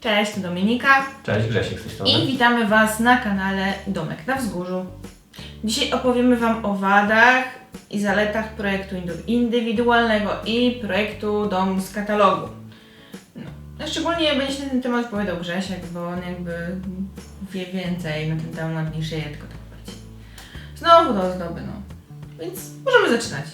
Cześć, to Dominika Cześć, Grzesiek z tej strony. i witamy Was na kanale Domek na Wzgórzu. Dzisiaj opowiemy Wam o wadach i zaletach projektu indu- indywidualnego i projektu domu z katalogu. No. no szczególnie będzie się na ten temat opowiadał Grzesiek, bo on jakby wie więcej na ten temat niż ja, tylko tak powiedzieć. Znowu do ozdoby, no. Więc możemy zaczynać.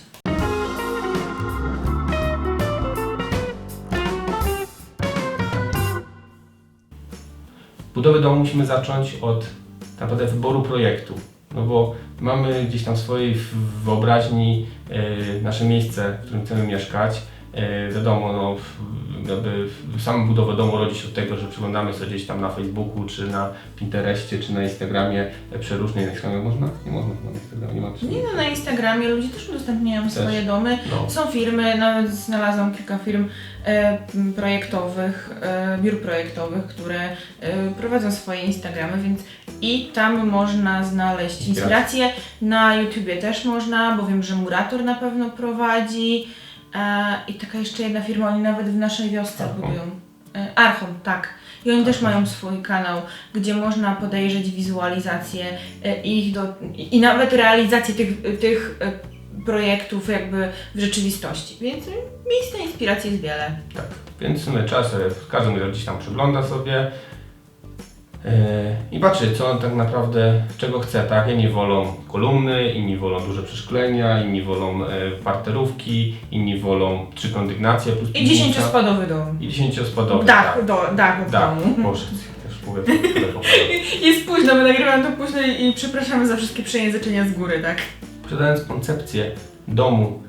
Budowę domu musimy zacząć od tak naprawdę wyboru projektu. No bo mamy gdzieś tam w swojej wyobraźni e, nasze miejsce, w którym chcemy mieszkać. E, wiadomo, no, jakby sama budowa domu rodzi się od tego, że przyglądamy sobie gdzieś tam na Facebooku, czy na Pinterestie, czy na Instagramie e, przeróżne. Na Instagramie można? Nie można na Instagramie, nie ma Nie no, na Instagramie ludzie też udostępniają swoje domy. No. Są firmy, nawet znalazłam kilka firm e, projektowych, e, biur projektowych, które e, prowadzą swoje Instagramy, więc i tam można znaleźć inspiracje. Na YouTubie też można, bo wiem, że Murator na pewno prowadzi. E, I taka jeszcze jedna firma, oni nawet w naszej wiosce Archon. budują. E, Archon, tak. I oni też mają swój kanał, gdzie można podejrzeć wizualizację e, ich do, i nawet realizację tych, tych e, projektów jakby w rzeczywistości. Więc miejsc na inspirację jest wiele. Tak, więc trzeba sobie, każdy gdzieś tam przegląda sobie i patrzy, co on tak naprawdę, czego chce, tak? Jedni wolą kolumny, inni wolą duże przeszklenia, inni wolą e, parterówki, inni wolą trzy kondygnacje plus I piwnica. dziesięciospadowy dom. I dziesięciospadowy, Dach, tak. do, dach w Dach, domu. Boże, też mówię. Jest późno, my nagrywamy to późno i przepraszamy za wszystkie przejęzyczenia z góry, tak? Sprzedając koncepcję domu,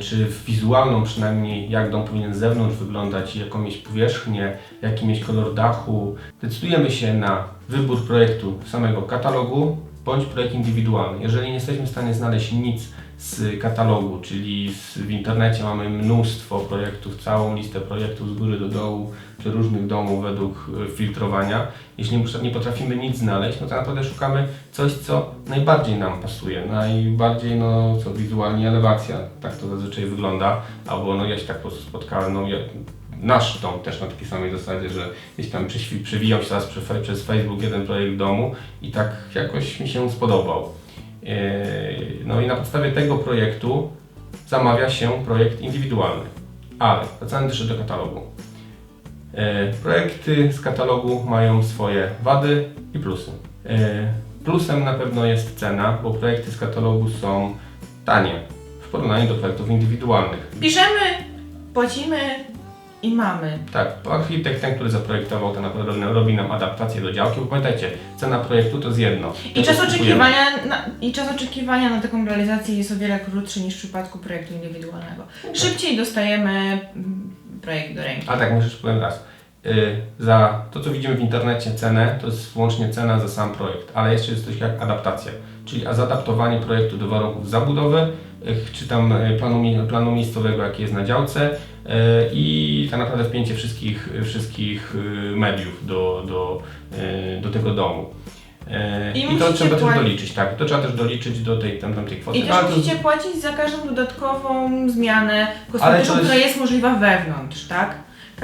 czy wizualną przynajmniej, jak dom powinien z zewnątrz wyglądać, jaką mieć powierzchnię, jaki mieć kolor dachu, decydujemy się na wybór projektu samego katalogu bądź projekt indywidualny. Jeżeli nie jesteśmy w stanie znaleźć nic z katalogu, czyli z, w internecie mamy mnóstwo projektów, całą listę projektów z góry do dołu, czy różnych domów według e, filtrowania. Jeśli nie- potrafimy nic znaleźć, no to naprawdę szukamy coś, co najbardziej nam pasuje, najbardziej, no, co wizualnie elewacja, tak to zazwyczaj wygląda, albo, no, ja się tak po prostu spotkałem, no, ja, nasz dom też na takiej samej zasadzie, że gdzieś tam przewijał się teraz przez Facebook jeden projekt domu i tak jakoś mi się spodobał. Yy, No i na podstawie tego projektu zamawia się projekt indywidualny. Ale wracając jeszcze do katalogu. E, Projekty z katalogu mają swoje wady i plusy. E, Plusem na pewno jest cena, bo projekty z katalogu są tanie w porównaniu do projektów indywidualnych. Piszemy, płacimy i mamy. Tak, architekt, ten, który zaprojektował, to naprawdę robi nam adaptację do działki. Bo pamiętajcie, cena projektu to jest jedno. I czas, oczekiwania na, I czas oczekiwania na taką realizację jest o wiele krótszy niż w przypadku projektu indywidualnego. Szybciej dostajemy mm, projekt do ręki. A tak, może jeszcze powiem raz. Y, za to, co widzimy w internecie, cenę, to jest wyłącznie cena za sam projekt, ale jeszcze jest coś jak adaptacja, czyli a zaadaptowanie projektu do warunków zabudowy, czy tam y, planu, planu miejscowego, jaki jest na działce y, i tak naprawdę wpięcie wszystkich, wszystkich mediów do, do, do tego domu. I I, to trzeba też płacić- doliczyć, tak, to trzeba też doliczyć do tej, tam, tam tej kwoty. I też Ale to- musicie płacić za każdą dodatkową zmianę kosmetyczną, to jest- która jest możliwa wewnątrz, tak?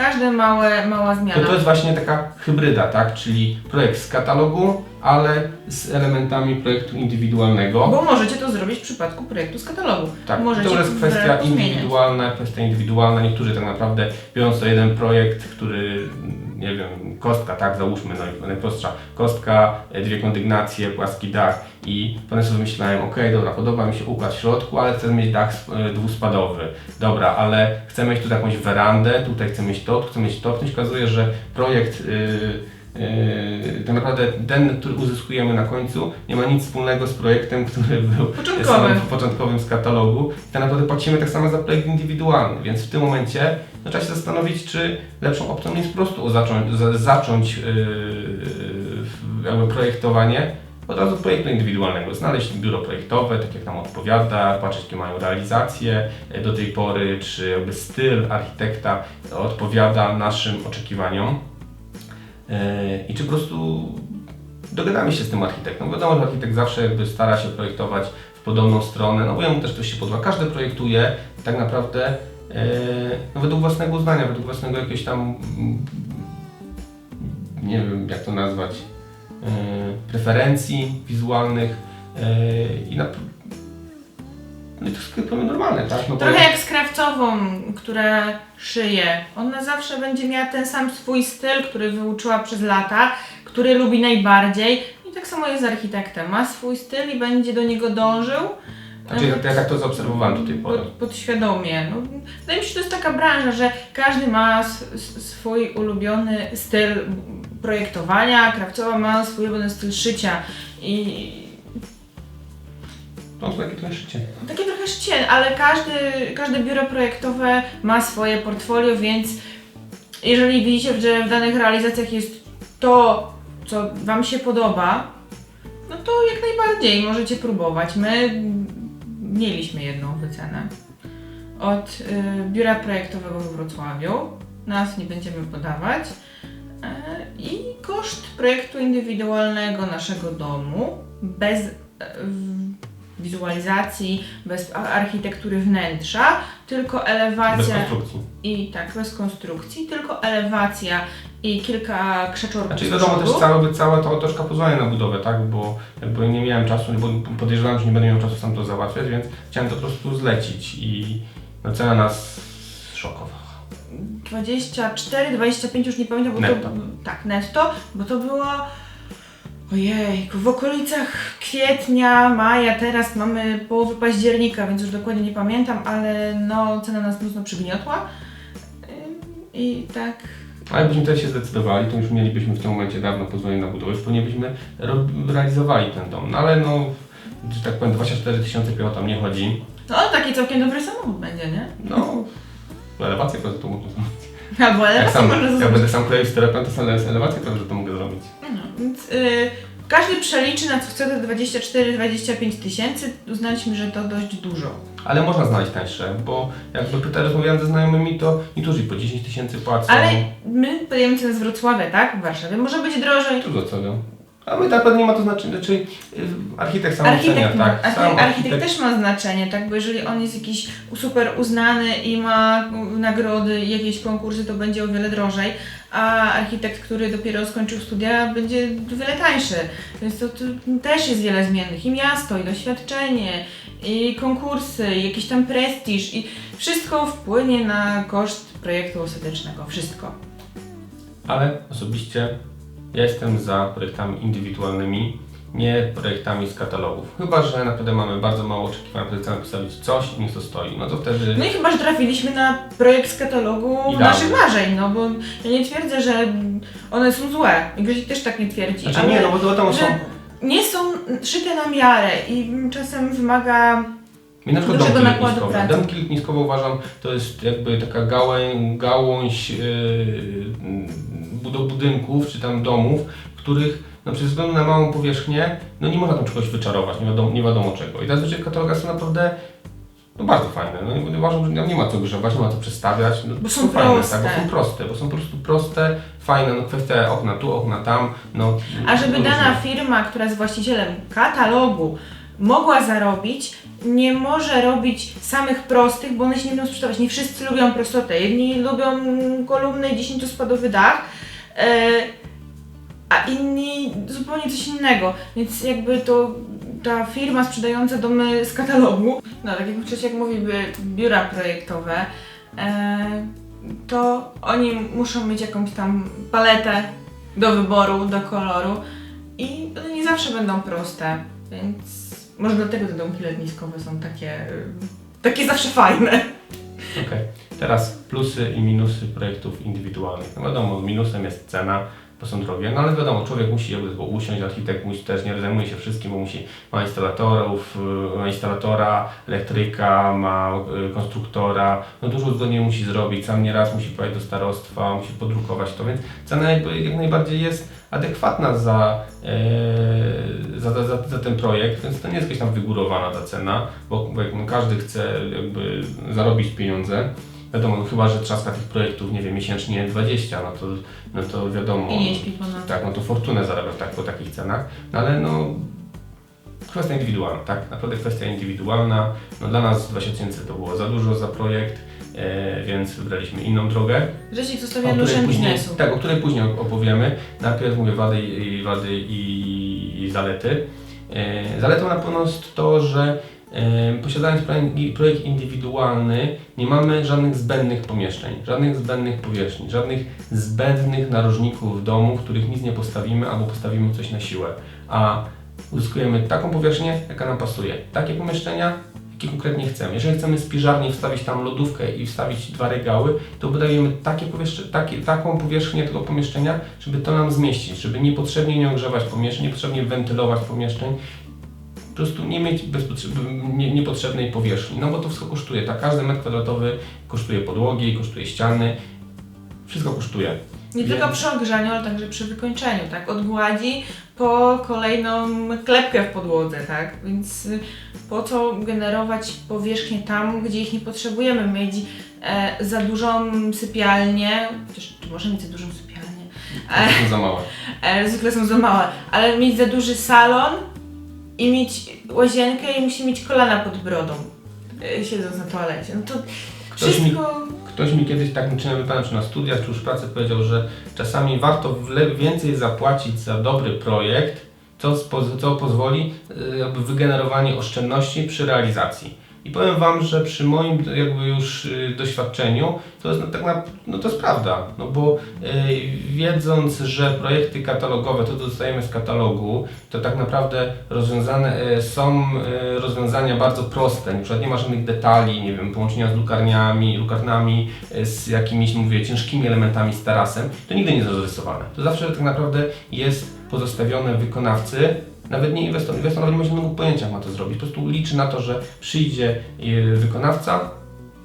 Każda małe, mała zmiana. To, to jest właśnie taka hybryda, tak? Czyli projekt z katalogu, ale z elementami projektu indywidualnego. Bo możecie to zrobić w przypadku projektu z katalogu. tak, możecie to jest kwestia indywidualna, kwestia indywidualna. Niektórzy tak naprawdę biorą sobie jeden projekt, który, nie wiem, kostka, tak, załóżmy, no, najprostsza kostka, e, dwie kondygnacje, płaski dach i potem sobie myślałem, okej, dobra, podoba mi się układ w środku, ale chcę mieć dach e, dwuspadowy. Dobra, ale chcę mieć tu jakąś werandę, tutaj chcę mieć to, tu chcę mieć to. To się okazuje, że projekt yy, tak naprawdę ten, który uzyskujemy na końcu, nie ma nic wspólnego z projektem, który był Początkowym. początkowym z katalogu. I tak naprawdę płacimy tak samo za projekt indywidualny, więc w tym momencie no, trzeba się zastanowić, czy lepszą opcją jest po prostu zacząć, za, zacząć yy, yy, projektowanie od razu projektu indywidualnego, znaleźć biuro projektowe, tak jak nam odpowiada, patrzeć jakie mają realizacje do tej pory, czy jakby styl architekta odpowiada naszym oczekiwaniom i czy po prostu dogadamy się z tym architektem. Wiadomo, że architekt zawsze jakby stara się projektować w podobną stronę, no bo jemu też coś się podoba. Każdy projektuje tak naprawdę e, no według własnego uznania, według własnego jakiegoś tam mm, nie wiem jak to nazwać, yy, preferencji wizualnych i na, no i to jest zupełnie normalne, tak? No bo Trochę jak z krawcową, która szyje. Ona zawsze będzie miała ten sam swój styl, który wyuczyła przez lata, który lubi najbardziej. I tak samo jest z architektem. Ma swój styl i będzie do niego dążył. Znaczy, ja, ja tak to zaobserwowałem do tej pory. Pod, podświadomie. No, wydaje mi się, że to jest taka branża, że każdy ma swój ulubiony styl projektowania, krawcowa ma swój ulubiony styl szycia i To takie trochę szycie. takie trochę szcie, ale każdy, każde biuro projektowe ma swoje portfolio, więc jeżeli widzicie, że w danych realizacjach jest to, co Wam się podoba, no to jak najbardziej możecie próbować. My mieliśmy jedną wycenę od y, biura projektowego we Wrocławiu. Nas nie będziemy podawać. E, I koszt projektu indywidualnego naszego domu bez e, w- wizualizacji, bez architektury wnętrza, tylko Bez elewacja konstrukcji. i tak, bez konstrukcji, tylko elewacja i kilka krzaczorków Znaczy wiadomo też całe, całe to otoczka pozwala na budowę, tak? Bo jakby nie miałem czasu, bo podejrzewałem, że nie będę miał czasu sam to załatwiać, więc chciałem to po prostu zlecić i no, cena nas szokowała. 24, 25 już nie pamiętam, bo Netto. to tak, netto, bo to było ojej, w okolicach kwietnia, maja, teraz mamy połowę października, więc już dokładnie nie pamiętam, ale no cena nas mocno przygniotła. I tak A jakbyśmy tutaj się zdecydowali, to już mielibyśmy w tym momencie dawno pozwolenie na budowę, już pewnie byśmy realizowali ten dom. No ale no, że tak powiem, 24 tysiące piechota tam nie chodzi. no taki całkiem dobry samochód będzie, nie? No, elewację pewnie to Jak, elewację sam, można jak zrobić. będę sam kleił stereopen, to sam elewację pewnie to mogę zrobić. No, więc y, każdy przeliczy na co chce te 24-25 tysięcy, uznaliśmy, że to dość dużo. Ale można znaleźć tańsze, bo jakby pyta, rozmawiałem ze znajomymi, to niektórzy po 10 tysięcy płacą. Ale my podajemy cenę z Wrocławia, tak? W Warszawie. Może być drożej. Dużo co no. A my tak nie ma to znaczenia, znaczy y, architekt sam ocenia, Architekt, ma, tak? Sam architekt, architekt też ma znaczenie, tak? Bo jeżeli on jest jakiś super uznany i ma nagrody i jakieś konkursy, to będzie o wiele drożej, a architekt, który dopiero skończył studia, będzie o wiele tańszy. Więc to, to też jest wiele zmiennych. I miasto, i doświadczenie, i konkursy, i jakiś tam prestiż, i wszystko wpłynie na koszt projektu ostatecznego. Wszystko. Ale osobiście ja jestem za projektami indywidualnymi, nie projektami z katalogów. Chyba, że naprawdę mamy bardzo mało oczekiwań, że chcemy postawić coś i niech to stoi. No to wtedy No i chyba, że trafiliśmy na projekt z katalogu Idealny. naszych marzeń, no bo ja nie twierdzę, że one są złe. I Grzesiek też tak nie twierdzi, Znaczy ale nie, no bo to wiadomo są... nie są szyte na miarę i czasem wymaga Mi na przykład domki nakładu pracy. Uważam, to jest jakby taka gałęź, gałąź yy, bud- budynków czy tam domów, których no, ze względu na małą powierzchnię, no nie można tam czegoś wyczarować, nie wiadomo, nie wiadomo czego. I zazwyczaj w katalogach są naprawdę no, bardzo fajne. No, uważam, że nie ma co grzebać, nie ma co przestawiać. No, Bo są fajne, proste. tak, bo są proste, bo są po prostu proste, fajne, no kwestia okna tu, okna tam, no A żeby różne. dana firma, która jest właścicielem katalogu, mogła zarobić, nie może robić samych prostych, bo one się nie będą sprzedawać. Nie wszyscy lubią prostotę. Jedni lubią kolumny i 10-spadowy dach, e, a inni zupełnie coś innego. Więc jakby to ta firma sprzedająca domy z katalogu, no tak jak wcześniej jak mówiły biura projektowe, e, to oni muszą mieć jakąś tam paletę do wyboru, do koloru i one nie zawsze będą proste, więc może dlatego te domki letniskowe są takie, y, takie zawsze fajne. Okej, teraz plusy i minusy projektów indywidualnych. No wiadomo, minusem jest cena, bo są drogie, no ale wiadomo, człowiek musi bo usiąść, architekt musi też nie zajmuje się wszystkim, bo musi, ma instalatorów, y, ma instalatora, elektryka, ma y, konstruktora, no dużo uzgodnień musi zrobić, sam nieraz musi pojechać do starostwa, musi podrukować to, więc cena jak najbardziej jest adekwatna za, e, za, za, za ten projekt, więc to nie jest jakaś tam wygórowana ta cena, bo, bo każdy chce jakby zarobić pieniądze, wiadomo, no, chyba, że trzaska tych projektów, nie wiem, miesięcznie 20, no to, no to wiadomo. I nie śpi ponad. Tak, no to fortunę zarabia tak, po takich cenach, no ale no kwestia indywidualna, tak, naprawdę kwestia indywidualna. No dla nas 20 tysięcy to było za dużo za projekt, e, więc wybraliśmy inną drogę. Której duszem później, biznesu. tak, o której później opowiemy. Najpierw mówię wady i, wady i, i zalety. E, zaletą na pewno jest to, że posiadając projekt- indywidualny nie mamy żadnych zbędnych pomieszczeń, żadnych zbędnych powierzchni, żadnych zbędnych narożników domu, w których nic nie postawimy albo postawimy coś na siłę. A uzyskujemy taką powierzchnię, jaka nam pasuje. Takie pomieszczenia, jakie konkretnie chcemy. Jeżeli chcemy z piżarni wstawić tam lodówkę i wstawić dwa regały, to wydajemy takie takie, taką powierzchnię tego pomieszczenia, żeby to nam zmieścić, żeby niepotrzebnie nie ogrzewać pomieszczeń, niepotrzebnie wentylować pomieszczeń, po prostu nie mieć nie, niepotrzebnej powierzchni, no bo to wszystko kosztuje, tak? Każdy metr kwadratowy kosztuje podłogi, kosztuje ściany, wszystko kosztuje. Nie Więc- tylko przy ogrzaniu, ale także przy wykończeniu, tak? Od gładzi po kolejną klepkę w podłodze, tak? Więc y, po co generować powierzchnię tam, gdzie ich nie potrzebujemy? Mieć e, za dużą sypialnię, chociaż czy może mieć za dużą sypialnię? To są za małe. E, zwykle są za małe, ale mieć za duży salon i mieć łazienkę i musi mieć kolana pod brodą, e, siedząc na toalecie. No to Ktoś mi, wszystko... ktoś mi kiedyś tak czy pamiętam, czy na studiach, czy już w pracy powiedział, że czasami warto wle- więcej zapłacić za dobry projekt, co, spo- co pozwoli y, jakby wygenerowanie oszczędności przy realizacji. I powiem Wam, że przy moim jakby już y, doświadczeniu to jest no, tak na, no to jest prawda, no bo y, wiedząc, że projekty katalogowe to dostajemy z katalogu, to tak naprawdę rozwiązane y, są y, rozwiązania bardzo proste, na przykład nie ma żadnych detali, nie wiem, połączenia z lukarniami, lukarnami, y, z jakimiś, mówię, ciężkimi elementami z tarasem, to nigdy nie jest zarysowane. To zawsze tak naprawdę jest pozostawione wykonawcy, nawet nie inwestor, inwestor nie ma żadnego pojęcia, jak ma to zrobić. Po prostu liczy na to, że przyjdzie y, wykonawca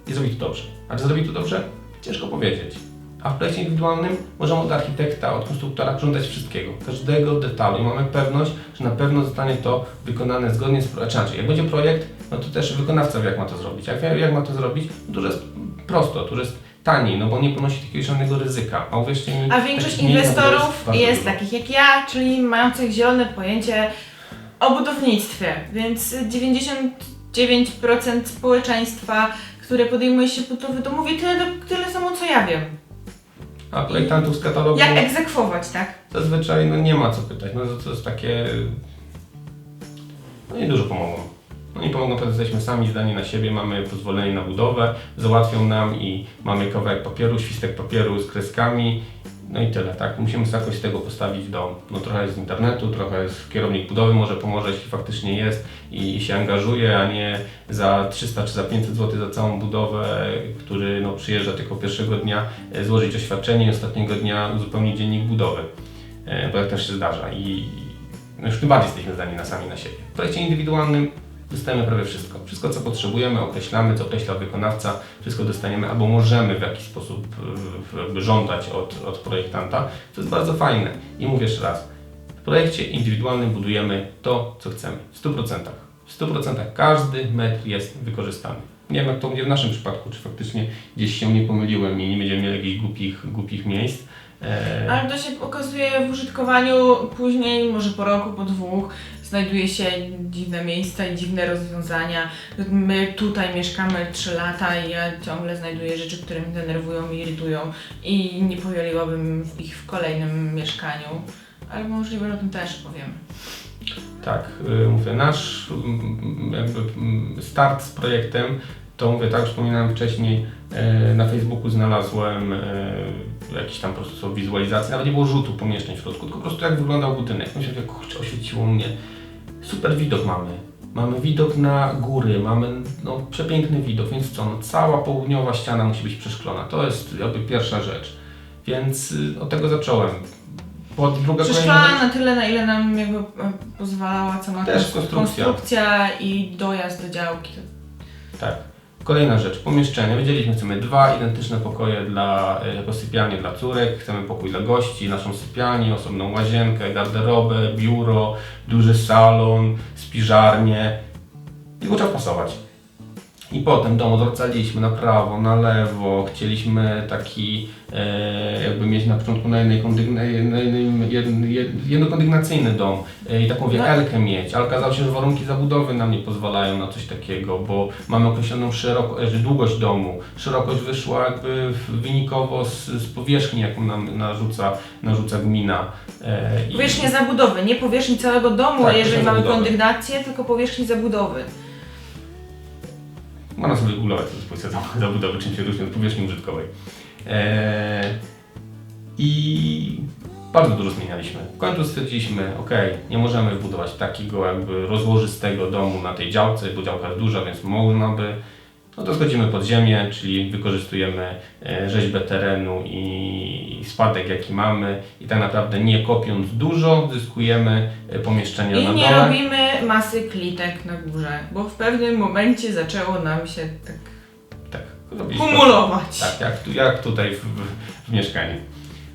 i zrobi to dobrze. A czy zrobi to dobrze? Ciężko powiedzieć. A w projekcie indywidualnym możemy od architekta, od konstruktora żądać wszystkiego, każdego detalu i mamy pewność, że na pewno zostanie to wykonane zgodnie z projektem. Znaczy, jak będzie projekt, no to też wykonawca wie, jak ma to zrobić. Jak wie, jak ma to zrobić, to jest prosto, to jest taniej, no bo nie ponosi takiego żadnego ryzyka. A uwierzcie mi, A większość inwestorów jest dużo. takich jak ja, czyli mających zielone pojęcie o budownictwie, więc 99% społeczeństwa, które podejmuje się budowy domu, wie tyle, tyle samo co ja wiem. A projektantów z katalogu Jak egzekwować, tak? zazwyczaj no, nie ma co pytać. No to, jest takie. No nie dużo pomogą. No nie pomogą, to jesteśmy sami zdani na siebie, mamy pozwolenie na budowę, załatwią nam i mamy kawałek papieru, świstek papieru z kreskami. No i tyle, tak? Musimy sobie jakoś z tego postawić dom. No trochę z internetu, trochę jest kierownik budowy, może pomoże, jeśli faktycznie jest i się angażuje, a nie za 300 czy za 500 zł za całą budowę, który no, przyjeżdża tylko pierwszego dnia, e, złożyć oświadczenie i ostatniego dnia uzupełnić dziennik budowy. E, Bo tak też się zdarza i no już tym bardziej jesteśmy zdani na sami na siebie. W projekcie indywidualnym dostajemy prawie wszystko. Wszystko, co potrzebujemy, określamy, co określa wykonawca, wszystko dostaniemy albo możemy w jakiś sposób żądać od, od projektanta. To jest bardzo fajne. I mówię jeszcze raz, w projekcie indywidualnym budujemy to, co chcemy. W 100%. W 100% każdy metr jest wykorzystany. Nie wiem, jak to będzie w naszym przypadku, czy faktycznie gdzieś się nie pomyliłem i nie będziemy mieli jakichś głupich, głupich miejsc. E, Ale to się okazuje w użytkowaniu później, może po roku, po dwóch, znajduje się dziwne miejsca i dziwne rozwiązania. My tutaj mieszkamy 3 lata i ja ciągle znajduję rzeczy, które mnie denerwują i irytują i nie powieliłabym ich w kolejnym mieszkaniu. Ale możliwe, że o tym też powiem. Tak, y, mówię, nasz mm, mm, start z projektem, to mówię, tak jak wspominałem wcześniej, e, na Facebooku znalazłem e, jakieś tam po prostu wizualizacje, nawet nie było rzutu pomieszczeń w środku, tylko po prostu jak wyglądał budynek. Myślę, że kurczę, oświeciło mnie. Super widok mamy. Mamy widok na góry, mamy no, przepiękny widok, więc co, no, cała południowa ściana musi być przeszklona. To jest jakby pierwsza rzecz. Więc y, od tego zacząłem. Pod druga rzecz- na tyle, na ile nam jakby e, pozwalała Też kons- konstrukcja. konstrukcja i dojazd do działki. Tak. Kolejna rzecz, pomieszczenie. Wiedzieliśmy, chcemy dwa identyczne pokoje dla, e, jako sypialnie dla córek, chcemy pokój dla gości, naszą sypialnię, osobną łazienkę, garderobę, biuro, duży salon, spiżarnię. Tylko trzeba pasować. I potem dom odwracaliśmy na prawo, na lewo. Chcieliśmy taki e, jakby mieć na początku na jednej kondygna, na jednym, jedn, jed, jednokondygnacyjny dom e, i taką wie, elkę mieć, ale okazało się, że warunki zabudowy nam nie pozwalają na coś takiego, bo mamy określoną szeroko, e, długość domu. Szerokość wyszła jakby wynikowo z, z powierzchni, jaką nam narzuca, narzuca gmina. E, i- Powierzchnia zabudowy, nie powierzchni całego domu, Tak, jeżeli mamy zabudowy. kondygnację, tylko powierzchni zabudowy. Można sobie regulować tę dyspozycję za- zabudowy, czym się różni od powierzchni użytkowej. Eee, I bardzo dużo zmienialiśmy. W końcu stwierdziliśmy, ok, nie możemy wbudować takiego jakby rozłożystego domu na tej działce, bo działka jest duża, więc można by. No to schodzimy pod ziemię, czyli wykorzystujemy e, rzeźbę terenu i spadek jaki mamy i tak naprawdę nie kopiąc dużo, zyskujemy e, pomieszczenia na I nie dole. robimy masy klitek na górze, bo w pewnym momencie zaczęło nam się tak Tak, kumulować. Tak, jak, tu, jak tutaj w, w, w mieszkaniu.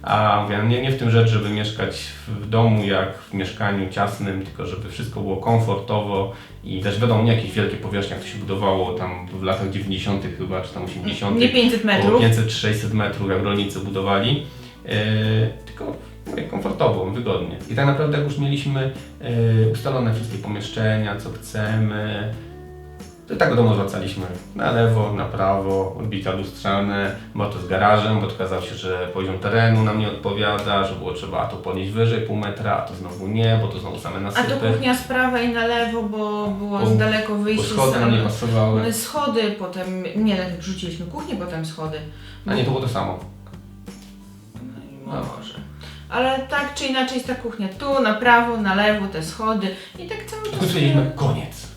A mówię, nie, nie w tym rzecz, żeby mieszkać w, domu jak w mieszkaniu ciasnym, tylko żeby wszystko było komfortowo i też wiadomo, nie jakieś wielkie powierzchnie, jak to się budowało tam w latach 90. chyba, czy tam 80. Nie 500 Około metrów. 500-600 metrów, jak rolnicy budowali, e, tylko mówię, komfortowo, wygodnie. I tak naprawdę jak już mieliśmy e, ustalone wszystkie pomieszczenia, co chcemy, to tak do domu zwracaliśmy na lewo, na prawo, odbicia lustrzane, bo to z garażem, bo okazało się, że poziom terenu nam nie odpowiada, że było trzeba to podnieść wyżej pół metra, a to znowu nie, bo to znowu same A nasypy, to kuchnia z prawej na lewo, bo było Bo- z daleko bo wyjście schody nam nie pasowały. Schody, potem, nie, najpierw rzuciliśmy kuchnię, potem schody. A nie, to było to samo. No i może. Ale tak czy inaczej jest ta kuchnia tu, na prawo, na lewo, te schody i tak cały czas. Stwierdziliśmy, koniec.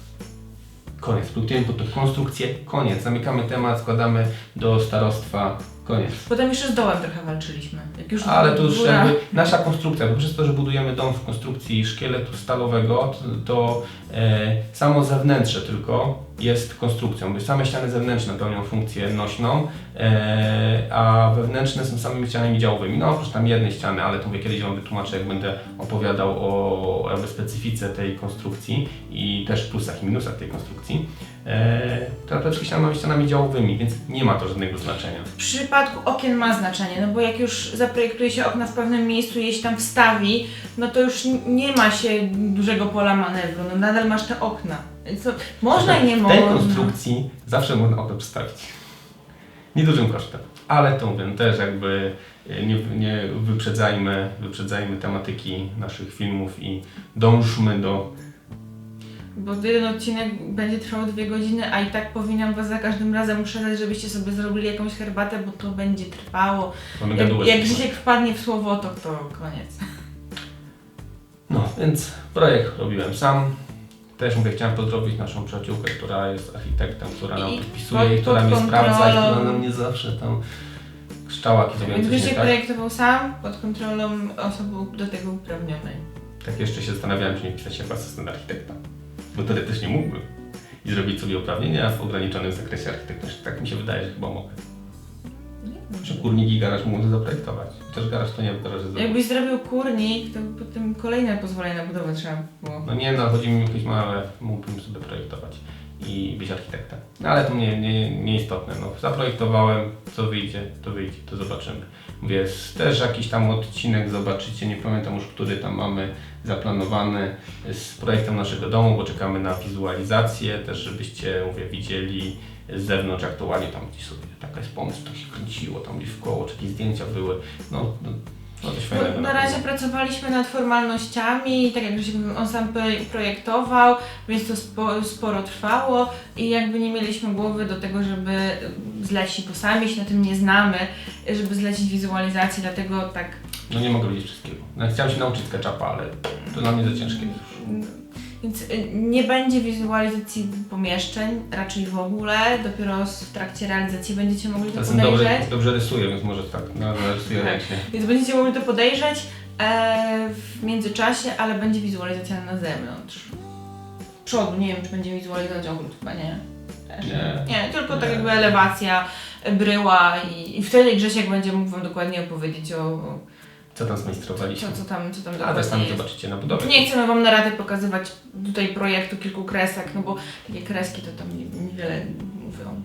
Koniec. Produktujemy pod tą konstrukcję, koniec. Zamykamy temat, składamy do starostwa, koniec. Potem jeszcze z dołem trochę walczyliśmy. Jak już Ale to już góra- jakby nasza konstrukcja, bo przez to, że budujemy dom w konstrukcji szkieletu stalowego, to, to e, samo zewnętrze tylko jest konstrukcją, same ściany zewnętrzne pełnią funkcję nośną, e, a wewnętrzne są samymi ścianami działowymi. No oprócz tam jednej ściany, ale to mówię kiedyś Wam wytłumaczę, jak będę opowiadał o jakby specyfice tej konstrukcji i też plusach i minusach tej konstrukcji. E, to te wszystkie ściany mamy ścianami działowymi, więc nie ma to żadnego znaczenia. W przypadku okien ma znaczenie, no bo jak już zaprojektuje się okna w pewnym miejscu i je się tam wstawi, no to już nie ma się dużego pola manewru, no nadal masz te okna. To można i nie W można. tej konstrukcji zawsze można okno przedstawić. Niedużym kosztem. Ale to mówię, też jakby e, nie, nie wyprzedzajmy, wyprzedzajmy tematyki naszych filmów i dążmy do... Bo jeden odcinek będzie trwał dwie godziny, a i tak powinnam was za każdym razem uprzedzać, żebyście sobie zrobili jakąś herbatę, bo to będzie trwało. Mamy Jak, Grzesiek wpadnie w słowo, to to koniec. No, więc projekt robiłem sam. Też mówię, chciałem pozdrowić naszą przyjaciółkę, która jest architektem, która nam I podpisuje i pod- która pod mnie sprawdza i która nam nie zawsze tam krzczała, kiedy Więc coś nie Grzesiek tak. projektował sam, pod kontrolą osoby do tego uprawnionej. Tak jeszcze się zastanawiałem, czy nie wpisać się jako asystent architekta. Bo teoretycznie mógłbym. I zrobić sobie uprawnienia w ograniczonym zakresie architektonicznym. Tak mi się wydaje, że chyba mogę. Że kurnik i garaż mógł zaprojektować. Chociaż garaż to nie w garażu zrobił. Jakbyś zrobił kurnik, to potem kolejne pozwolenie na budowę trzeba było. No nie, no chodzi mi o jakieś małe, mógłbym sobie projektować i być architektem. No ale to nie, nie, nieistotne. No, zaprojektowałem, co wyjdzie, to wyjdzie, to zobaczymy. Mówię, jest też jakiś tam odcinek zobaczycie, nie pamiętam już, który tam mamy zaplanowany z projektem naszego domu, bo czekamy na wizualizację, też żebyście, mówię, widzieli z zewnątrz, ładnie tam gdzieś sobie taka jest pomysł, to się kręciło tam gdzieś w koło, czy jakieś zdjęcia były. No, no, no. No, na razie pracowaliśmy nad formalnościami tak jak on sam pro- projektował, więc to spo, sporo trwało i jakby nie mieliśmy głowy do tego, żeby zlecić, bo sami się na tym nie znamy, żeby zlecić wizualizację, dlatego tak No nie mogę wiedzieć wszystkiego. No, chciałem się nauczyć SketchUpa, ale to dla mnie za ciężkie. Więc y, nie będzie wizualizacji pomieszczeń, raczej w ogóle. Dopiero w trakcie realizacji będziecie mogli to Czasem dobrze, podejrzeć. dobrze rysuję, więc może tak, no, narysuję Tak. ręcznie. Więc będziecie mogli to podejrzeć e, w międzyczasie, ale będzie wizualizacja na zewnątrz. Przodu, nie wiem czy będzie wizualizować ogród, chyba nie. Też. Nie. Nie, tylko tak Nie. jakby elewacja, bryła i, i wtedy Grzesiek będzie mógł Wam dokładnie opowiedzieć o Co tam zmajstrowaliśmy? co, co tam, co tam A dokładnie sami jest. zobaczycie na budowie. Nie chcemy Wam na raty pokazywać tutaj projektu kilku kresek, no bo takie kreski to tam nie- niewiele podsumowują.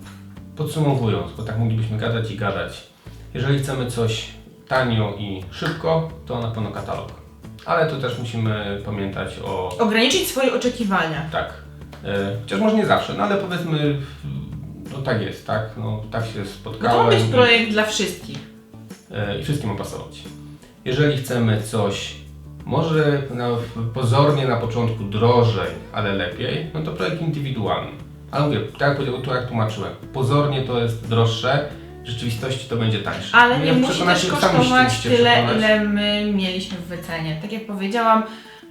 Podsumowując, bo tak moglibyśmy gadać i gadać. Jeżeli chcemy coś tanio i szybko, to na pewno katalog. Ale tu też musimy pamiętać o Ograniczyć swoje oczekiwania. Tak. E, chociaż może nie zawsze, no ale powiedzmy, no tak jest, tak? No tak się Bo to ma być projekt dla wszystkich. e, I wszystkim ma pasować. Jeżeli chcemy coś, może na, pozornie na początku drożej, ale lepiej, no to projekt indywidualny. Ale mówię, tak jak, to jak tłumaczyłem, pozornie to jest droższe, w rzeczywistości to będzie tańsze. Ale No nie musi też kosztować tyle, przekonać. ile my mieliśmy w wycenie. Tak jak powiedziałam,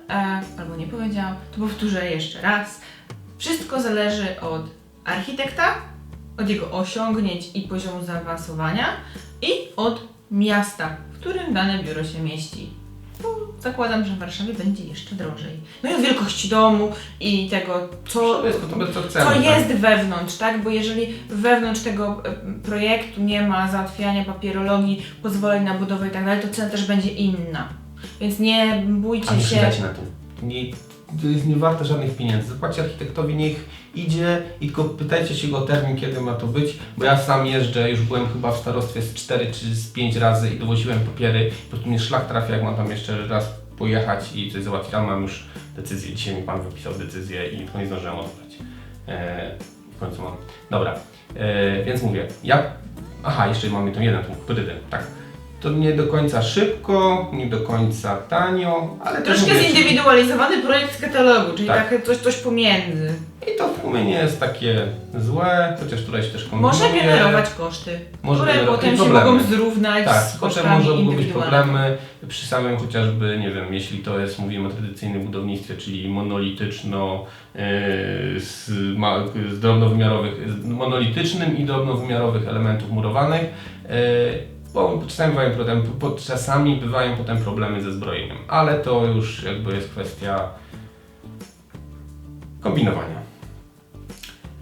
e, albo nie powiedziałam, to powtórzę jeszcze raz. Wszystko zależy od architekta, od jego osiągnięć i poziomu zaawansowania i od miasta, w którym dane biuro się mieści. Bo zakładam, że w Warszawie będzie jeszcze drożej. No i o wielkości domu i tego, co, to, co tak? jest wewnątrz, tak? Bo jeżeli wewnątrz tego projektu nie ma załatwiania papierologii, pozwoleń na budowę i tak dalej, to cena też będzie inna. Więc nie bójcie A nie się. na tym. Nie, to jest nie warte żadnych pieniędzy. Zapłaćcie architektowi, niech idzie i tylko pytajcie się go o termin, kiedy ma to być, bo ja sam jeżdżę, już byłem chyba w starostwie z 4 czy z 5 razy i dowoziłem papiery, po prostu mnie szlak trafia, jak mam tam jeszcze raz pojechać i coś załatwić, ale mam już decyzję, dzisiaj mi Pan wypisał decyzję i nie zdążyłem odebrać. E, w końcu mam. Dobra, e, więc mówię, ja... Aha, jeszcze mamy ten jeden punkt, prydem, tak. To nie do końca szybko, nie do końca tanio, ale też Troszkę mówię, zindywidualizowany projekt z katalogu, czyli Tak. takie coś, coś pomiędzy. I to w sumie nie jest takie złe, chociaż tutaj się też kombinuje. Może generować koszty, Może które generować potem się problemy. mogą zrównać Tak, z potem kosztami może mogą być indywidualnymi. problemy przy samym chociażby, nie wiem, jeśli to jest, mówimy o tradycyjnym budownictwie, czyli monolityczno, yy, z, ma, z drobnowymiarowych, z monolitycznym i drobnowymiarowych elementów murowanych, yy, bo czasami bywają, potem, po, czasami bywają potem problemy ze zbrojeniem, ale to już jakby jest kwestia kombinowania.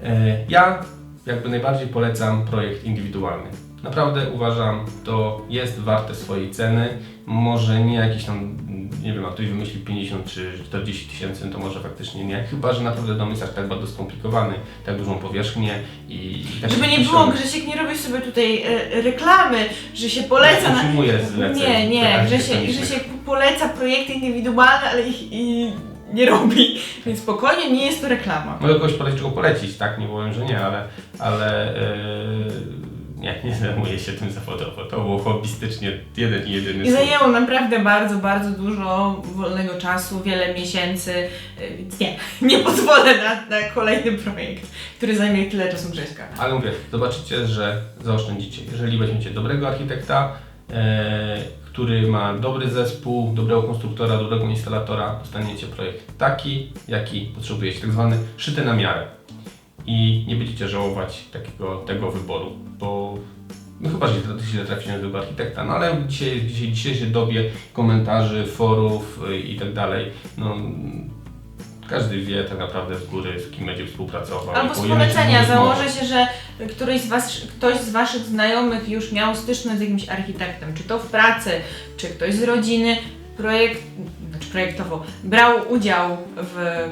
E, Ja jakby najbardziej polecam projekt indywidualny. Naprawdę uważam, to jest warte swojej ceny. Może nie jakieś tam, nie wiem, a ktoś wymyśli 50 czy 40 tysięcy, to może faktycznie nie. Chyba, że naprawdę dom jest aż tak bardzo skomplikowany, tak dużą powierzchnię i... i tak Żeby nie było. Grzesiek nie robi sobie tutaj e, reklamy, że się poleca na... Utrzymuję zleceń Nie, nie, Grzesiek, architektonicznych. Grzesiek poleca projekty indywidualne, ale ich i nie robi. Więc spokojnie, nie jest to reklama. Mogę kogoś polecić, polecić, tak? Nie powiem, że nie, ale, ale yy, nie, nie zajmuję się tym zawodowo. To było hobbystycznie jeden i jedyny I zajęło naprawdę bardzo, bardzo dużo wolnego czasu, wiele miesięcy, y, więc nie, nie pozwolę na, na kolejny projekt, który zajmie tyle czasu Grześka. Ale mówię, zobaczycie, że zaoszczędzicie. Jeżeli weźmiecie dobrego architekta, e, który ma dobry zespół, dobrego konstruktora, dobrego instalatora, dostaniecie projekt taki, jaki potrzebujecie, tak zwany szyty na miarę. I nie będziecie żałować takiego, tego wyboru, bo no chyba, że źle traficie tego architekta, no ale dzisiaj, dzisiaj, dzisiejszej dobie komentarzy, forów y, i tak dalej, no każdy wie tak naprawdę z góry, z kim będzie współpracował. Albo z polecenia. Założę się, że któryś z was, ktoś z Waszych znajomych już miał styczność z jakimś architektem, czy to w pracy, czy ktoś z rodziny, projekt, znaczy projektowo, brał udział w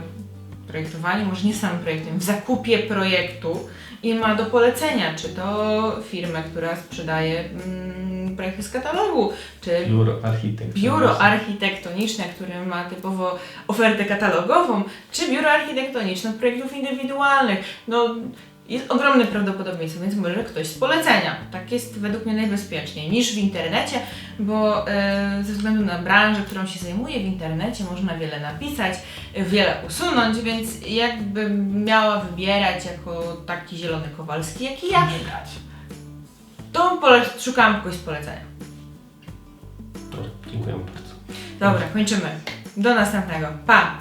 projektowaniu, może nie samym projektem, w zakupie projektu i ma do polecenia, czy to firmę, która sprzedaje mm, projekty z katalogu, czy Biuro architekt. biuro architektoniczne, które ma typowo ofertę katalogową, czy biuro architektoniczne projektów indywidualnych. No, jest ogromne prawdopodobieństwo, więc może ktoś z polecenia. Tak jest według mnie najbezpieczniej niż w internecie, bo e, ze względu na branżę, którą się zajmuję w internecie, można wiele napisać, wiele usunąć, więc jakbym miała wybierać jako taki zielony Kowalski, jak i ja, Nie dać. to pole- szukałam kogoś z polecenia. Dobra, dziękuję bardzo. Dobra, kończymy. Do następnego. Pa!